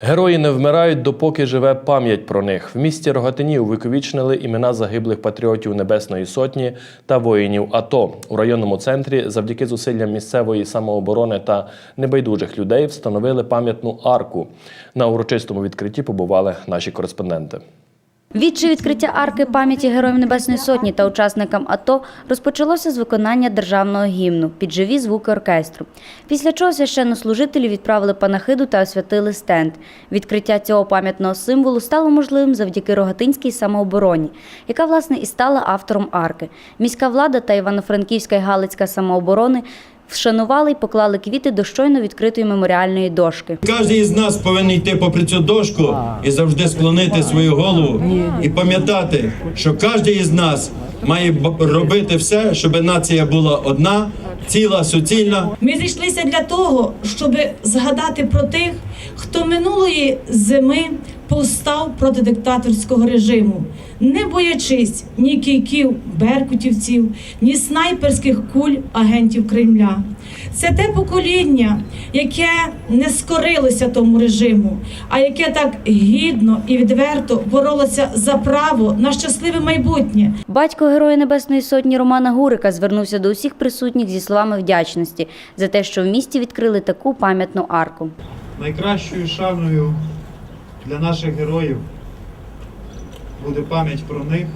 Герої не вмирають, допоки живе пам'ять про них. В місті Рогатині увіковічнили імена загиблих патріотів Небесної Сотні та воїнів АТО. У районному центрі завдяки зусиллям місцевої самооборони та небайдужих людей встановили пам'ятну арку. На урочистому відкритті побували наші кореспонденти. Відче відкриття арки пам'яті Героїв Небесної Сотні та учасникам АТО розпочалося з виконання державного гімну під живі звуки оркестру. Після чого священнослужителі відправили панахиду та освятили стенд. Відкриття цього пам'ятного символу стало можливим завдяки Рогатинській самообороні, яка власне і стала автором арки. Міська влада та Івано-Франківська і Галицька самооборони вшанували й поклали квіти до щойно відкритої меморіальної дошки. Кожен із нас повинен йти попри цю дошку і завжди склонити свою голову і пам'ятати, що кожен із нас має робити все, щоб нація була одна, ціла, суцільна. Ми зійшлися для того, щоб згадати про тих, хто минулої зими повстав проти диктаторського режиму, не боячись ні кійків беркутівців, ні снайперських куль агентів Кремля. Це те покоління, яке не скорилося тому режиму, а яке так гідно і відверто боролося за право на щасливе майбутнє. Батько Героя Небесної Сотні Романа Гурика звернувся до усіх присутніх зі словами вдячності за те, що в місті відкрили таку пам'ятну арку. найкращою шаною для наших героїв буде пам'ять про них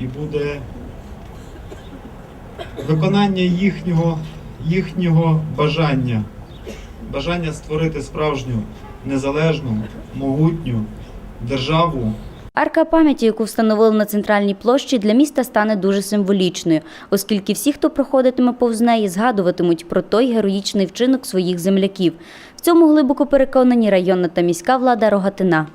і буде виконання їхнього, їхнього бажання, бажання створити справжню незалежну, могутню державу. Арка пам'яті, яку встановили на центральній площі, для міста стане дуже символічною, оскільки всі, хто проходитиме повз неї, згадуватимуть про той героїчний вчинок своїх земляків. В цьому глибоко переконані районна та міська влада Рогатина.